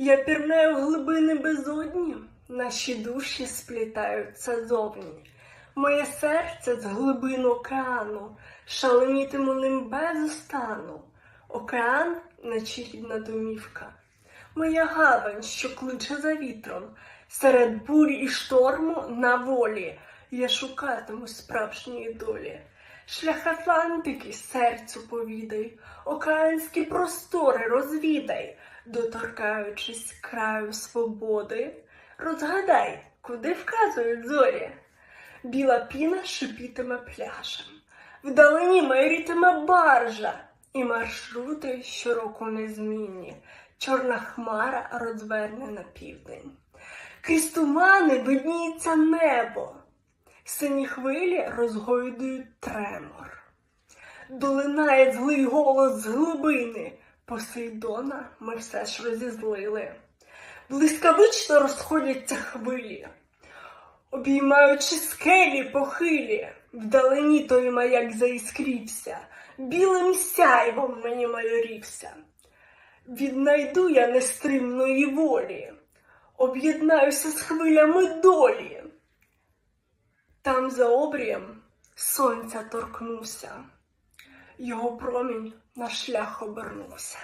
Я пірнаю в глибини безодні, наші душі сплітаються зовні. Моє серце з глибин океану, шаленітиму ним без остану. Океан, наче рідна домівка. Моя гавань, що кличе за вітром, серед бурі і шторму на волі я шукатиму справжньої долі. Шлях Атлантики серцю повідай, океанські простори розвідай, доторкаючись краю свободи, розгадай, куди вказують зорі. Біла піна шипітиме пляжем, вдалині мерітиме баржа, і маршрути щороку незмінні. Чорна хмара розверне на південь. Крізь тумани видніється небо, сині хвилі розгойдують тремор. Долинає злий голос з глибини. Посейдона ми все ж розізлили. Блискавично розходяться хвилі, обіймаючи скелі похилі, вдалині той маяк заіскрівся, білим сяйвом мені майорівся. Віднайду я нестримної волі, об'єднаюся з хвилями долі. Там за обрієм сонця торкнувся, його промінь на шлях обернувся.